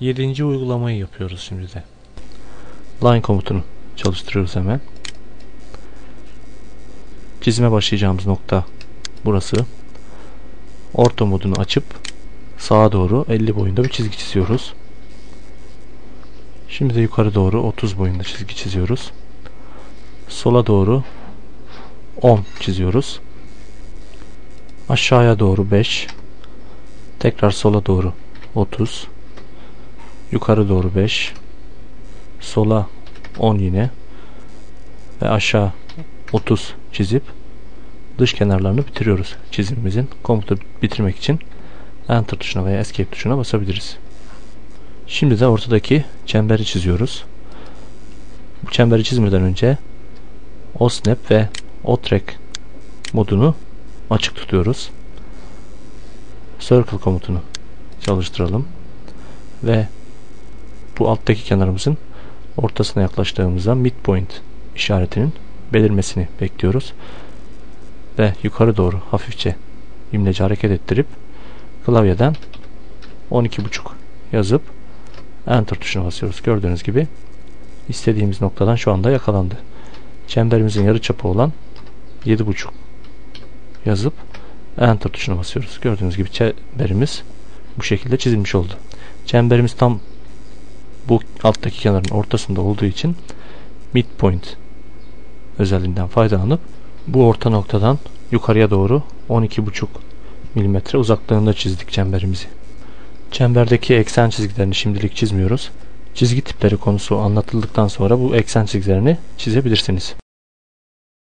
Yedinci uygulamayı yapıyoruz şimdi de. Line komutunu çalıştırıyoruz hemen. Çizime başlayacağımız nokta burası. Orta modunu açıp sağa doğru 50 boyunda bir çizgi çiziyoruz. Şimdi de yukarı doğru 30 boyunda çizgi çiziyoruz. Sola doğru 10 çiziyoruz. Aşağıya doğru 5. Tekrar sola doğru 30. Yukarı doğru 5. Sola 10 yine. Ve aşağı 30 çizip dış kenarlarını bitiriyoruz çizimimizin. Komutu bitirmek için Enter tuşuna veya Escape tuşuna basabiliriz. Şimdi de ortadaki çemberi çiziyoruz. Bu çemberi çizmeden önce OSNAP ve OTRACK modunu açık tutuyoruz. Circle komutunu çalıştıralım. Ve bu alttaki kenarımızın ortasına yaklaştığımızda midpoint işaretinin belirmesini bekliyoruz. Ve yukarı doğru hafifçe imleci hareket ettirip klavyeden 12.5 yazıp Enter tuşuna basıyoruz. Gördüğünüz gibi istediğimiz noktadan şu anda yakalandı. Çemberimizin yarı çapı olan 7.5 yazıp Enter tuşuna basıyoruz. Gördüğünüz gibi çemberimiz bu şekilde çizilmiş oldu. Çemberimiz tam bu alttaki kenarın ortasında olduğu için midpoint özelliğinden faydalanıp bu orta noktadan yukarıya doğru 12.5 mm uzaklığında çizdik çemberimizi. Çemberdeki eksen çizgilerini şimdilik çizmiyoruz. Çizgi tipleri konusu anlatıldıktan sonra bu eksen çizgilerini çizebilirsiniz.